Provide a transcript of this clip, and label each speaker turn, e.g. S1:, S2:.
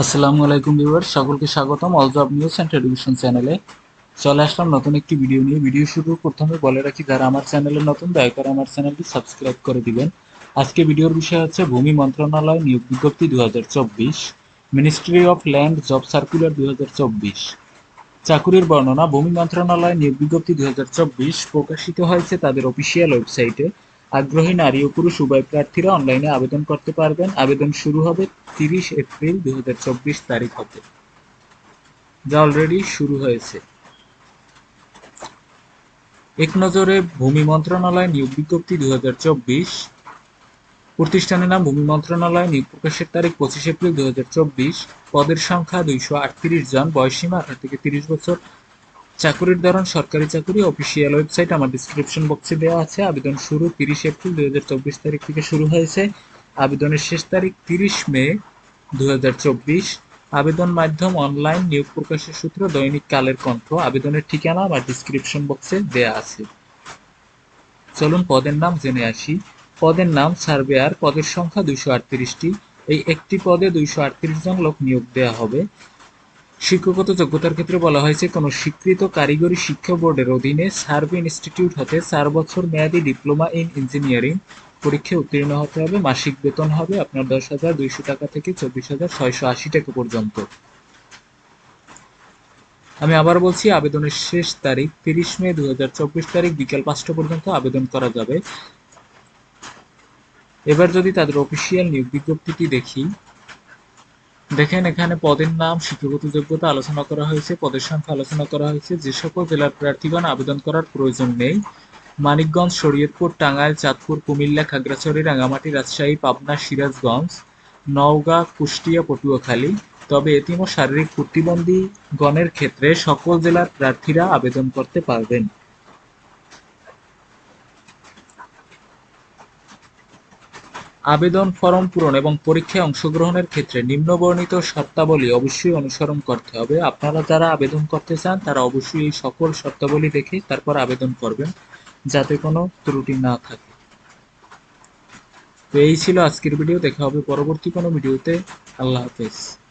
S1: আসসালামু আলাইকুম ভিউয়ার সকলকে স্বাগতম all job news and television চ্যানেলে চলে আসলাম নতুন একটি ভিডিও নিয়ে। ভিডিও শুরু প্রথমে বলে রাখি, যারা আমার চ্যানেলে নতুন, দয়া করে আমার চ্যানেলটি সাবস্ক্রাইব করে দিবেন। আজকে ভিডিওর বিষয় হচ্ছে, ভূমি মন্ত্রণালয় নিয়োগ বিজ্ঞপ্তি দুই হাজার চব্বিশ ministry of land job circular দু চাকুরির বর্ণনা, ভূমি মন্ত্রণালয় নিয়োগ বিজ্ঞপ্তি দুই হাজার চব্বিশ প্রকাশিত হয়েছে তাদের অফিসিয়াল ওয়েবসাইটে আগ্রহী নারী ও পুরুষ উভয় প্রার্থীরা অনলাইনে আবেদন করতে পারবেন। আবেদন শুরু হবে তিরিশ এপ্রিল দুই তারিখ হতে। যা অলরেডি শুরু হয়েছে। এক নজরে ভূমি মন্ত্রণালয় নিয়োগ বিজ্ঞপ্তি দু প্রতিষ্ঠানের নাম ভূমি মন্ত্রণালয়, নিয়োগ প্রকাশের তারিখ পঁচিশ এপ্রিল দুই হাজার চব্বিশ। পদের সংখ্যা দুইশো আটত্রিশ জন। বয়সীমা আঠারো থেকে তিরিশ বছর। চাকুরির ধরন, সরকারি চাকুরি অফিসিয়াল ওয়েবসাইট আমার ডিসক্রিপশন বক্সে দেওয়া আছে। আবেদন শুরু তিরিশ এপ্রিল হাজার চব্বিশ তারিখ থেকে শুরু হয়েছে। আবেদনের শেষ তারিখ তিরিশ মে দু চব্বিশ। আবেদন মাধ্যম অনলাইন নিয়োগ প্রকাশের সূত্র, দৈনিক কালের কণ্ঠ। আবেদনের ঠিকানা আমার ডিসক্রিপশন বক্সে দেয়া আছে। চলুন পদের নাম জেনে আসি। পদের নাম সার্ভেয়ার পদের সংখ্যা দুইশো আটত্রিশটি। এই একটি পদে দুইশো আটত্রিশ জন লোক নিয়োগ দেওয়া হবে। শিক্ষাগত যোগ্যতার ক্ষেত্রে বলা হয়েছে, কোনো স্বীকৃত কারিগরি শিক্ষা বোর্ডের অধীনে সার্ভে ইনস্টিটিউট হতে চার বছর মেয়াদী ডিপ্লোমা ইন ইঞ্জিনিয়ারিং পরীক্ষায় উত্তীর্ণ হতে হবে, মাসিক বেতন হবে আপনার দশ হাজার দুইশো টাকা থেকে চব্বিশ হাজার ছয়শো আশি টাকা পর্যন্ত। আমি আবার বলছি, আবেদনের শেষ তারিখ তিরিশ মে দু হাজার চব্বিশ তারিখ বিকেল পাঁচটা পর্যন্ত আবেদন করা যাবে। এবার যদি তাদের অফিসিয়াল নিয়োগ বিজ্ঞপ্তিটি দেখি দেখেন, এখানে পদের নাম, শিক্ষাগত যোগ্যতা আলোচনা করা হয়েছে, পদের সংখ্যা আলোচনা করা হয়েছে। যে সকল জেলার প্রার্থীগণ আবেদন করার প্রয়োজন নেই। মানিকগঞ্জ, শরীয়তপুর, টাঙ্গাইল, চাঁদপুর, কুমিল্লা, খাগড়াছড়ি, রাঙ্গামাটি, রাজশাহী, পাবনা, সিরাজগঞ্জ, নওগাঁ, কুষ্টিয়া, পটুয়াখালী। তবে এতিম শারীরিক প্রতিবন্ধী গণের ক্ষেত্রে সকল জেলার প্রার্থীরা আবেদন করতে পারবেন। আবেদন ফরম পূরণ এবং পরীক্ষায় অংশগ্রহণের ক্ষেত্রে নিম্নবর্ণিত শর্তাবলী অবশ্যই অনুসরণ করতে হবে। আপনারা যারা আবেদন করতে চান, তারা অবশ্যই এই সকল শর্তাবলী দেখে তারপর আবেদন করবেন, যাতে কোনো ত্রুটি না থাকে। তো এই ছিল আজকের ভিডিও। দেখা হবে পরবর্তী কোনো ভিডিওতে। আল্লাহ হাফেজ।